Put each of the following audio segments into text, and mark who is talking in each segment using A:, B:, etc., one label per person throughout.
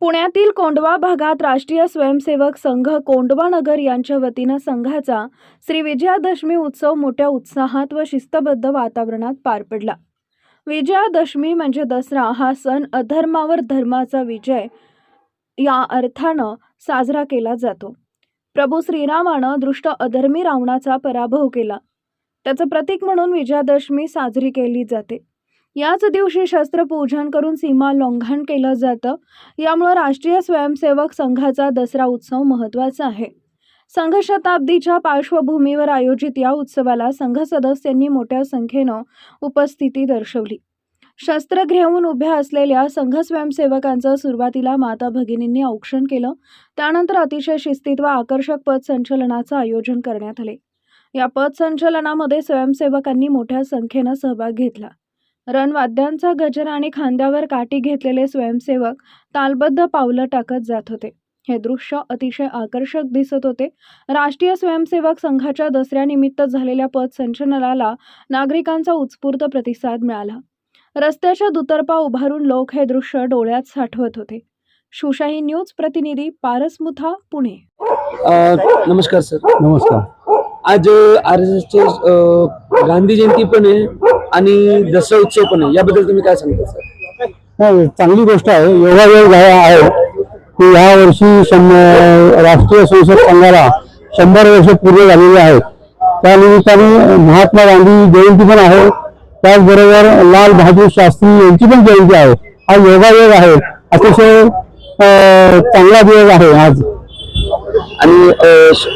A: पुण्यातील कोंडवा भागात राष्ट्रीय स्वयंसेवक संघ कोंडवा नगर यांच्या वतीनं संघाचा श्री विजयादशमी उत्सव मोठ्या उत्साहात व शिस्तबद्ध वातावरणात पार पडला. विजयादशमी म्हणजे दसरा हा सण अधर्मावर धर्माचा विजय या अर्थानं साजरा केला जातो. प्रभू श्रीरामानं दृष्ट अधर्मी रावणाचा पराभव केला. त्याचं प्रतीक म्हणून विजयादशमी साजरी केली जाते. याच दिवशी शस्त्रपूजन करून सीमा लोंघन केलं जातं. यामुळं राष्ट्रीय स्वयंसेवक संघाचा दसरा उत्सव महत्त्वाचा आहे. संघ शताब्दीच्या पार्श्वभूमीवर आयोजित या उत्सवाला संघ सदस्यांनी मोठ्या संख्येनं उपस्थिती दर्शवली. शस्त्र घेऊन उभ्या असलेल्या संघ स्वयंसेवकांचं सुरुवातीला माता भगिनींनी औक्षण केलं. त्यानंतर अतिशय शिस्तीत व आकर्षक पथसंचलनाचं आयोजन करण्यात आले. या पथसंचलनामध्ये स्वयंसेवकांनी मोठ्या संख्येनं सहभाग घेतला. रणवाद्यांचा गजर आणि खांद्यावर काठी घेतलेले स्वयंसेवक तालबद्ध पावलं टाकत जात होते. हे दृश्य अतिशय आकर्षक दिसत होते. राष्ट्रीय स्वयंसेवक संघाच्या दसऱ्यानिमित्त झालेल्या पथसंचलनाला नागरिकांचा उत्स्फूर्त प्रतिसाद मिळाला. रस्त्याच्या दुतर्फा उभारून लोक हे दृश्य डोळ्यात साठवत होते. शिवशाही न्यूज प्रतिनिधी पारस मुथा पुणे
B: नमस्कार सर.
C: नमस्कार.
B: आज आर एस एसचे गांधी जयंती पण आहे. आणि दसरा उत्सव पण आहे. याबद्दल तुम्ही काय सांगता सर?
C: नाही चांगली गोष्ट आहे. योगायोग झाला आहे की ह्या वर्षी शंभर राष्ट्रीय संसद संघाला शंभर वर्ष पूर्ण झालेली आहेत त्या निमित्ताने महात्मा गांधी जयंती पण आहे. त्याचबरोबर लाल बहादूर शास्त्री यांची पण जयंती आहे. हा योगायोग आहे. अतिशय चांगला दिवस आहे आज.
B: आणि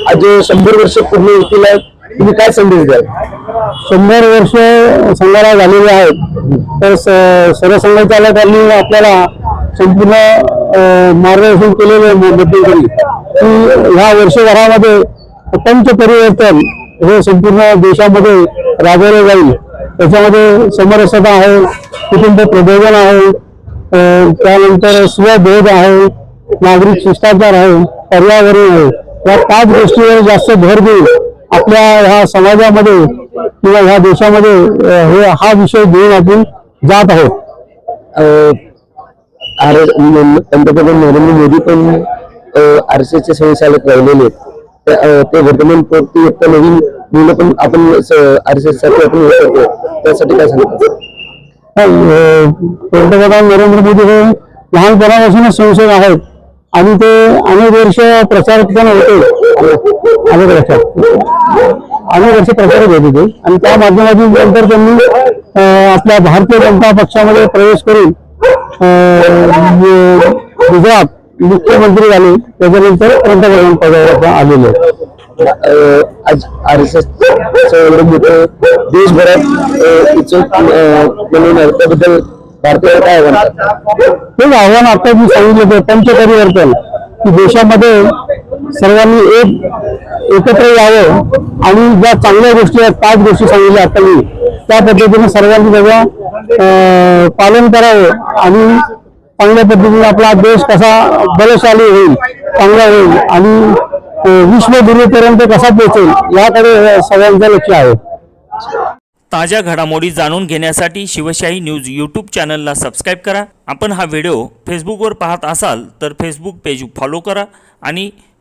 B: आज शंभर वर्ष पूर्ण होतील. तुम्ही काय संदेश द्याल?
C: शंभर वर्ष संघाला झालेले आहेत तर स- सरसंघचालकांनी आपल्याला संपूर्ण मार्गदर्शन केलेलं आहे मध्यंतरी की ह्या वर्षभरामध्ये पंच परिवर्तन हे संपूर्ण देशामध्ये राबवलं जाईल. त्याच्यामध्ये समरसता आहे कुटुंब प्रबोधन आहे त्यानंतर स्वबोध आहे नागरिक शिष्टाचार आहे पर्यावरण आहे. या पाच गोष्टीवर जास्त भर देईल आपल्या ह्या समाजामध्ये किंवा ह्या देशामध्ये हे हा विषय घेऊन आपण जात आहोत.
B: पंतप्रधान नरेंद्र मोदी पण आर एस एसचे संचालक राहिलेले आहेत. ते- अ, ते वर्तमानपत्र आता नवीन मुलं पण आपण आर एस एससाठी आपण त्यासाठी काय सांगता?
C: पंतप्रधान नरेंद्र मोदी हे लहानपणापासूनच संसद आहेत. आणि ते अनेक वर्ष प्रचारक पण होते. अनेक वर्षात अनेक वर्ष प्रचारक होते ते. आणि त्या माध्यमातून नंतर त्यांनी आपल्या भारतीय जनता पक्षामध्ये प्रवेश करून गुजरात मुख्यमंत्री झाले त्याच्यानंतर पंतप्रधान पदावर आलेले
B: आज आर एस एस मोठं देशभरात बनवणार त्याबद्दल भारतीय काय म्हणतात
C: तेच आव्हान आता मी सांगितलं ते पंचपरिवर्तन. की देशामध्ये सर्वांनी एक एकत्र यावं आणि ज्या चांगल्या गोष्टी आहेत पाच गोष्टी सांगितल्या आता मी त्या पद्धतीने सर्वांनी त्याचं पालन करावं आणि चांगल्या पद्धतीने आपला देश कसा बलशाली होईल चांगला होईल आणि विश्व विश्वगुरूपर्यंत कसा पोहोचेल याकडे सगळ्यांचं लक्ष आहे.
D: ताज्या घडामोडी जाणून घेण्यासाठी शिवशाही न्यूज यूट्यूब चॅनलला सबस्क्राईब करा. आपण हा व्हिडिओ फेसबुकवर पाहत असाल तर फेसबुक पेज फॉलो करा आणि